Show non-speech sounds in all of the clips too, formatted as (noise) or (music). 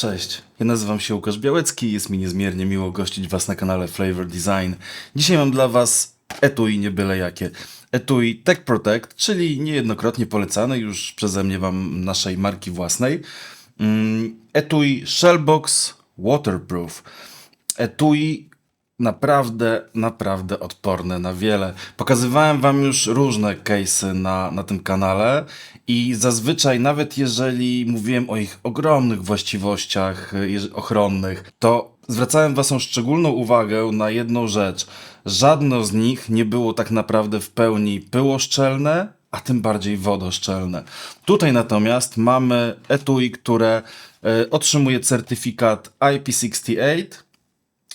Cześć, ja nazywam się Łukasz Białecki i jest mi niezmiernie miło gościć Was na kanale Flavor Design. Dzisiaj mam dla Was etui nie byle jakie. Etui Tech Protect, czyli niejednokrotnie polecane już przeze mnie Wam naszej marki własnej. Mm, Etui Shellbox Waterproof. Etui naprawdę, naprawdę odporne na wiele. Pokazywałem Wam już różne case'y na, na tym kanale i zazwyczaj, nawet jeżeli mówiłem o ich ogromnych właściwościach jeż- ochronnych, to zwracałem Waszą szczególną uwagę na jedną rzecz. Żadne z nich nie było tak naprawdę w pełni pyłoszczelne, a tym bardziej wodoszczelne. Tutaj natomiast mamy etui, które y, otrzymuje certyfikat IP68,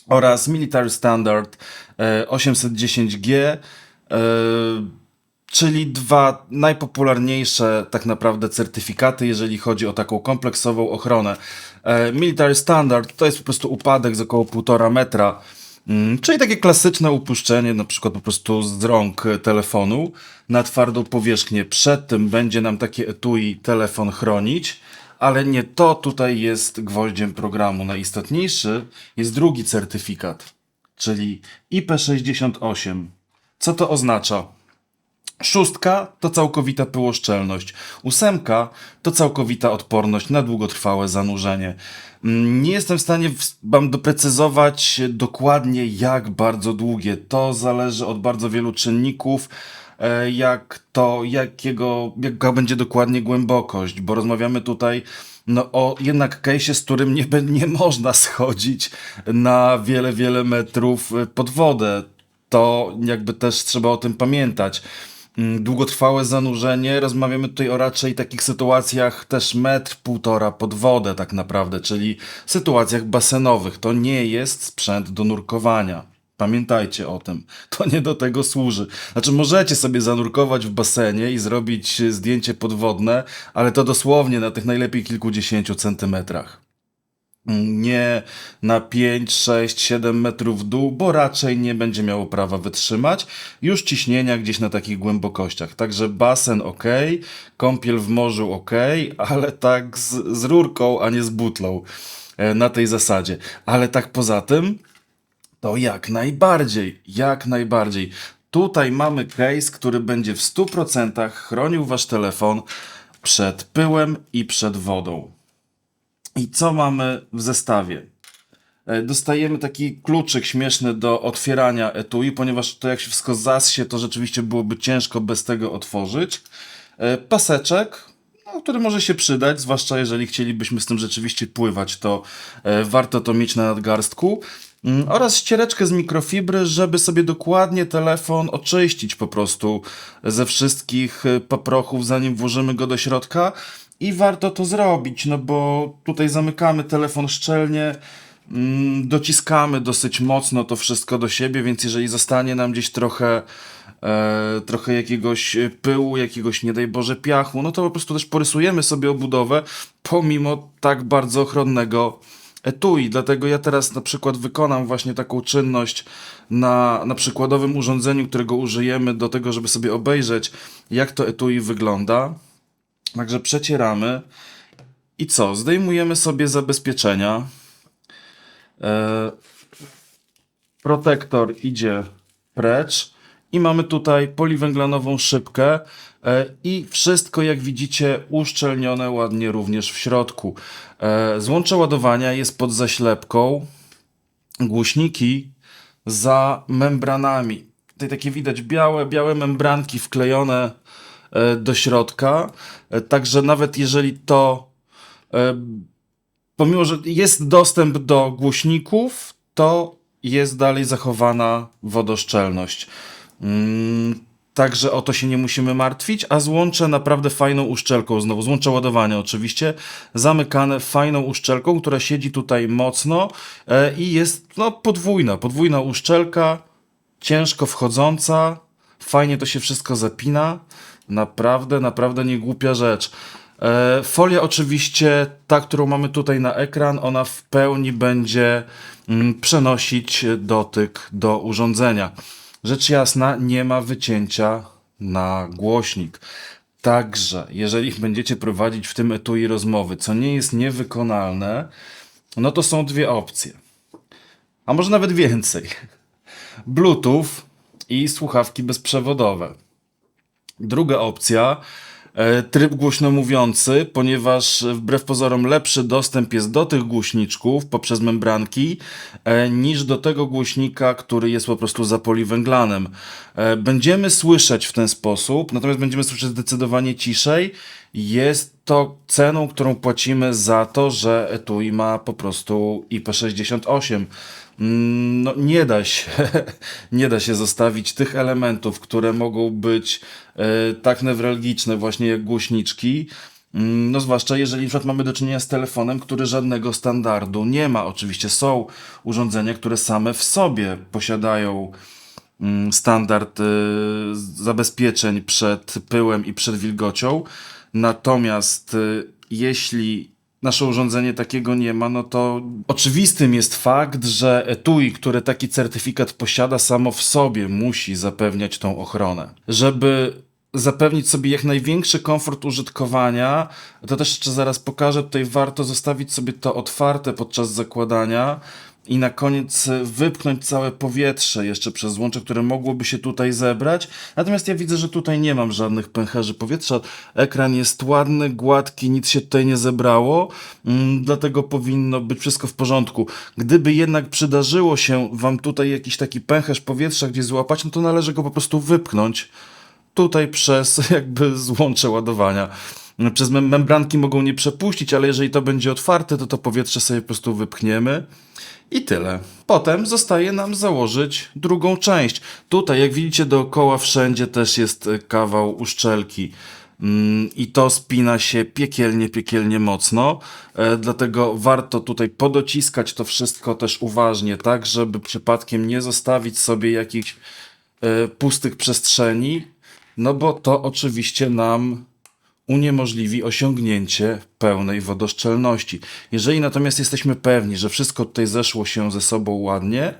oraz Military Standard e, 810G, e, czyli dwa najpopularniejsze tak naprawdę certyfikaty, jeżeli chodzi o taką kompleksową ochronę. E, Military Standard to jest po prostu upadek z około 1,5 metra, mm, czyli takie klasyczne upuszczenie, na przykład po prostu z rąk e, telefonu na twardą powierzchnię. Przed tym będzie nam takie etui telefon chronić. Ale nie to tutaj jest gwoździem programu. Najistotniejszy jest drugi certyfikat, czyli IP68. Co to oznacza? Szóstka to całkowita pyłoszczelność. Ósemka to całkowita odporność na długotrwałe zanurzenie. Mm, Nie jestem w stanie wam doprecyzować dokładnie jak bardzo długie. To zależy od bardzo wielu czynników, jak to, jakiego, jaka będzie dokładnie głębokość, bo rozmawiamy tutaj no, o jednak case'ie, z którym nie, nie można schodzić na wiele, wiele metrów e, pod wodę to jakby też trzeba o tym pamiętać. Mm, Długotrwałe zanurzenie, rozmawiamy tutaj o raczej takich sytuacjach też metr, półtora pod wodę tak naprawdę, czyli sytuacjach basenowych. To nie jest sprzęt do nurkowania. Pamiętajcie o tym. (laughs) To nie do tego służy. Znaczy, możecie sobie zanurkować w basenie i zrobić e, zdjęcie podwodne, ale to dosłownie na tych najlepiej kilkudziesięciu centymetrach nie na 5, 6, 7 metrów w dół, bo raczej nie będzie miało prawa wytrzymać. Już ciśnienia gdzieś na takich głębokościach. Także basen ok, kąpiel w morzu ok, (laughs) ale tak z, z rurką, a nie z butlą e, na tej zasadzie. Ale tak poza tym, to jak najbardziej, jak najbardziej. Tutaj mamy case, który będzie w 100% chronił wasz telefon przed pyłem i przed wodą. I co mamy w zestawie? E, Dostajemy taki kluczyk śmieszny do otwierania etui, ponieważ to jak się wszystko zassie, to rzeczywiście byłoby ciężko bez tego otworzyć. E, Paseczek, no, który może się przydać, zwłaszcza jeżeli chcielibyśmy z tym rzeczywiście pływać, to e, warto to mieć na nadgarstku. Mm, Oraz ściereczkę z mikrofibry, żeby sobie dokładnie telefon oczyścić po prostu ze wszystkich e, paprochów, zanim włożymy go do środka. I warto to zrobić, no bo tutaj zamykamy telefon szczelnie, mm, dociskamy dosyć mocno to wszystko do siebie, więc jeżeli zostanie nam gdzieś trochę, e, trochę jakiegoś e, pyłu, jakiegoś nie daj Boże piachu, no to po prostu też porysujemy sobie obudowę pomimo tak bardzo ochronnego etui. Dlatego ja teraz na przykład wykonam właśnie taką czynność na, na przykładowym urządzeniu, którego użyjemy do tego, żeby sobie obejrzeć, jak to etui wygląda. Także przecieramy. I co? Zdejmujemy sobie zabezpieczenia. E, protektor idzie precz. I mamy tutaj poliwęglanową szybkę. E, I wszystko, jak widzicie, uszczelnione ładnie również w środku. E, złącze ładowania jest pod zaślepką. Głośniki za membranami. Tutaj takie widać białe, białe membranki wklejone e, do środka. Także nawet jeżeli to, pomimo że jest dostęp do głośników, to jest dalej zachowana wodoszczelność. Mm, Także o to się nie musimy martwić, a złącze naprawdę fajną uszczelką, znowu złącze ładowania oczywiście, zamykane fajną uszczelką, która siedzi tutaj mocno e, i jest no, podwójna, podwójna uszczelka, ciężko wchodząca, fajnie to się wszystko zapina, naprawdę, naprawdę nie głupia rzecz. E, Folia oczywiście, ta, którą mamy tutaj na ekran, ona w pełni będzie mm, przenosić dotyk do urządzenia. Rzecz jasna, nie ma wycięcia na głośnik. Także, jeżeli (laughs) będziecie prowadzić w tym etui rozmowy, co nie jest niewykonalne, no to są dwie opcje. A może nawet więcej. (laughs) Bluetooth i słuchawki bezprzewodowe. Druga opcja, tryb głośno mówiący, ponieważ wbrew pozorom lepszy dostęp jest do tych głośniczków poprzez membranki e, niż do tego głośnika, który jest po prostu za poliwęglanem. E, Będziemy słyszeć w ten sposób, natomiast będziemy słyszeć zdecydowanie ciszej. Jest to ceną, którą płacimy za to, że etui ma po prostu IP68. Mm, No, nie da się, (laughs) nie da się zostawić tych elementów, które mogą być e, tak newralgiczne właśnie jak głośniczki. Mm, No zwłaszcza jeżeli na przykład mamy do czynienia z telefonem, który żadnego standardu nie ma. Oczywiście są urządzenia, które same w sobie posiadają mm, standard y, zabezpieczeń przed pyłem i przed wilgocią. Natomiast y, jeśli nasze urządzenie takiego nie ma, no to oczywistym jest fakt, że etui, które taki certyfikat posiada, samo w sobie musi zapewniać tą ochronę. Żeby zapewnić sobie jak największy komfort użytkowania, to też jeszcze zaraz pokażę, tutaj warto zostawić sobie to otwarte podczas zakładania i na koniec e, wypchnąć całe powietrze jeszcze przez złącze, które mogłoby się tutaj zebrać. Natomiast ja widzę, że tutaj nie mam żadnych pęcherzy powietrza. Ekran jest ładny, gładki, nic się tutaj nie zebrało, mm, dlatego powinno być wszystko w porządku. Gdyby jednak przydarzyło się wam tutaj jakiś taki pęcherz powietrza gdzieś złapać, no to należy go po prostu wypchnąć tutaj (laughs) przez jakby złącze ładowania. Przez mem- membranki mogą nie przepuścić, ale jeżeli to będzie otwarte, to to powietrze sobie po prostu wypchniemy. I tyle. Potem zostaje nam założyć drugą część. Tutaj, jak widzicie, dookoła wszędzie też jest e, kawał uszczelki. Mm, I to spina się piekielnie, piekielnie mocno. E, dlatego warto tutaj podociskać to wszystko też uważnie, tak, żeby przypadkiem nie zostawić sobie jakichś e, pustych przestrzeni, no bo to oczywiście nam uniemożliwi osiągnięcie pełnej wodoszczelności. Jeżeli natomiast jesteśmy pewni, że wszystko tutaj zeszło się ze sobą ładnie,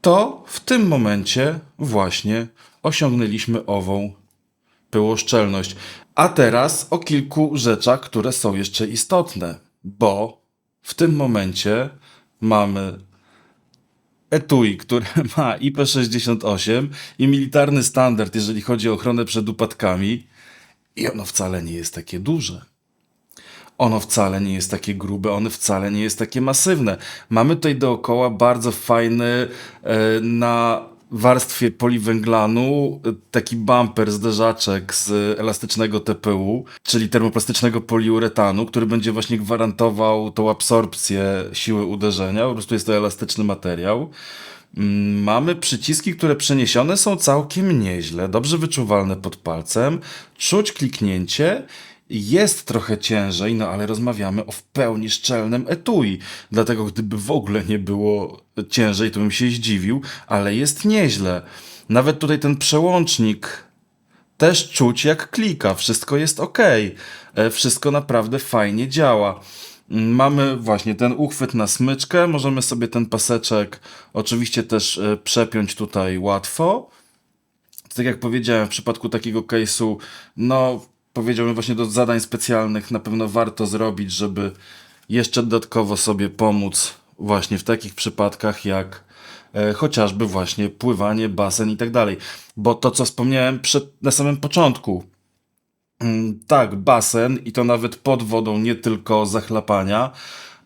to w tym momencie właśnie osiągnęliśmy ową pyłoszczelność. A teraz o kilku rzeczach, które są jeszcze istotne, bo w tym momencie mamy etui, które ma IP68 i militarny standard, jeżeli chodzi o ochronę przed upadkami, i ono wcale nie jest takie duże. Ono wcale nie jest takie grube, ono wcale nie jest takie masywne. Mamy tutaj dookoła bardzo fajny e, na warstwie poliwęglanu e, taki bumper, zderzaczek z elastycznego TPU, czyli termoplastycznego poliuretanu, który będzie właśnie gwarantował tą absorpcję siły uderzenia. Po prostu jest to elastyczny materiał. Mm, Mamy przyciski, które przeniesione są całkiem nieźle, dobrze wyczuwalne pod palcem. Czuć kliknięcie. Jest trochę ciężej, no ale rozmawiamy o w pełni szczelnym etui. Dlatego gdyby w ogóle nie było ciężej, to bym się zdziwił, ale jest nieźle. Nawet tutaj ten przełącznik też czuć jak klika, wszystko jest ok. E, Wszystko naprawdę fajnie działa. Mamy właśnie ten uchwyt na smyczkę, możemy sobie ten paseczek oczywiście też e, przepiąć tutaj łatwo. Tak jak powiedziałem, w przypadku takiego case'u, no powiedziałbym właśnie do zadań specjalnych na pewno warto zrobić, żeby jeszcze dodatkowo sobie pomóc właśnie w takich przypadkach jak e, chociażby właśnie pływanie, basen i tak dalej. Bo to, co wspomniałem przed, na samym początku, Tak, basen i to nawet pod wodą, nie tylko zachlapania,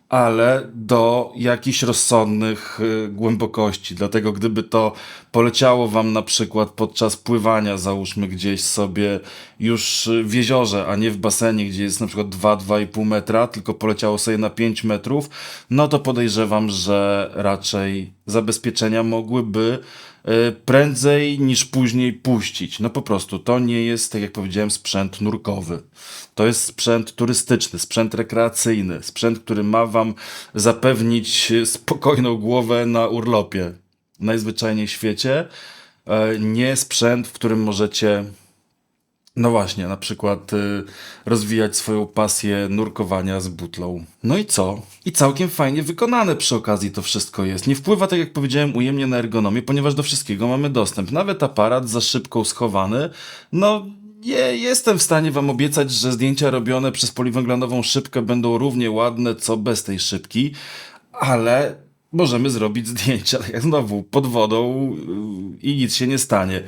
ale do jakichś rozsądnych y, głębokości. Dlatego gdyby to poleciało wam na przykład podczas pływania, załóżmy gdzieś sobie już w jeziorze, a nie w basenie, gdzie jest na przykład 2-2,5 metra, tylko poleciało sobie na 5 metrów, no to podejrzewam, że raczej zabezpieczenia mogłyby y, prędzej niż później puścić. No po prostu to nie jest, tak jak powiedziałem, sprzęt nurkowy. To jest sprzęt turystyczny, sprzęt rekreacyjny, sprzęt, który ma wam zapewnić spokojną głowę na urlopie. Najzwyczajniej w świecie. E, Nie sprzęt, w którym możecie no właśnie, na przykład y, rozwijać swoją pasję nurkowania z butlą. No i co? I całkiem fajnie wykonane przy okazji to wszystko jest. Nie wpływa, tak jak powiedziałem, ujemnie na ergonomię, ponieważ do wszystkiego mamy dostęp. Nawet aparat za szybką schowany, no nie jestem w stanie wam obiecać, że zdjęcia robione przez poliwęglanową szybkę będą równie ładne, co bez tej szybki, ale możemy zrobić zdjęcia, jak znowu, pod wodą yy, i nic się nie stanie.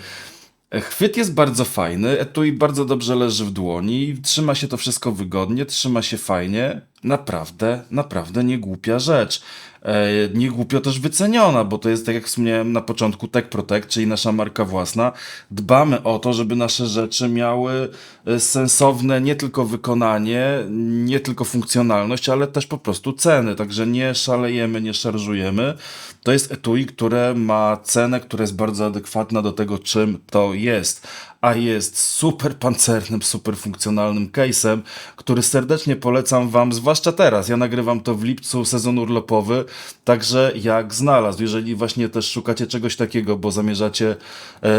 Chwyt jest bardzo fajny, etui bardzo dobrze leży w dłoni, trzyma się to wszystko wygodnie, trzyma się fajnie. Naprawdę, naprawdę nie głupia rzecz. E, nie głupio też wyceniona, bo to jest, tak jak wspomniałem na początku, Tech Protect, czyli nasza marka własna. Dbamy o to, żeby nasze rzeczy miały e, sensowne nie tylko wykonanie, nie tylko funkcjonalność, ale też po prostu ceny. Także nie szalejemy, nie szarżujemy. To jest etui, które ma cenę, która jest bardzo adekwatna do tego, czym to jest. A jest super pancernym, super funkcjonalnym case'em, który serdecznie polecam Wam, zwłaszcza teraz. Ja nagrywam to w lipcu, sezon urlopowy, także jak znalazł. Jeżeli właśnie też szukacie czegoś takiego, bo zamierzacie e,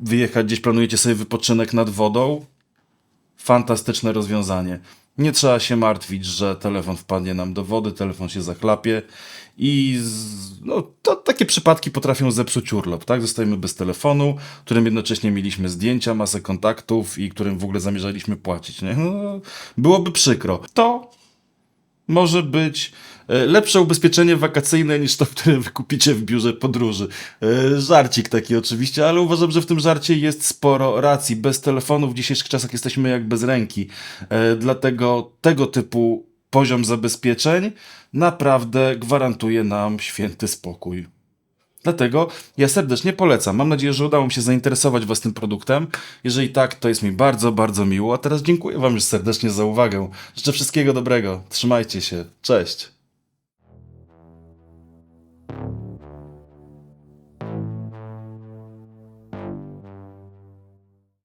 wyjechać gdzieś, planujecie sobie wypoczynek nad wodą, fantastyczne rozwiązanie. Nie trzeba się martwić, że telefon wpadnie nam do wody, telefon się zachlapie i z, no, to takie przypadki potrafią zepsuć urlop, tak? Zostajemy bez telefonu, którym jednocześnie mieliśmy zdjęcia, masę kontaktów i którym w ogóle zamierzaliśmy płacić, nie? No, byłoby przykro. To może być e, lepsze ubezpieczenie wakacyjne niż to, które wykupicie w biurze podróży. E, Żarcik taki oczywiście, ale uważam, że w tym żarcie jest sporo racji. Bez telefonu w dzisiejszych czasach jesteśmy jak bez ręki. E, Dlatego tego typu poziom zabezpieczeń naprawdę gwarantuje nam święty spokój. Dlatego ja serdecznie polecam. Mam nadzieję, że udało mi się zainteresować Was tym produktem. Jeżeli tak, to jest mi bardzo, bardzo miło. A teraz dziękuję Wam już serdecznie za uwagę. Życzę wszystkiego dobrego. Trzymajcie się. Cześć.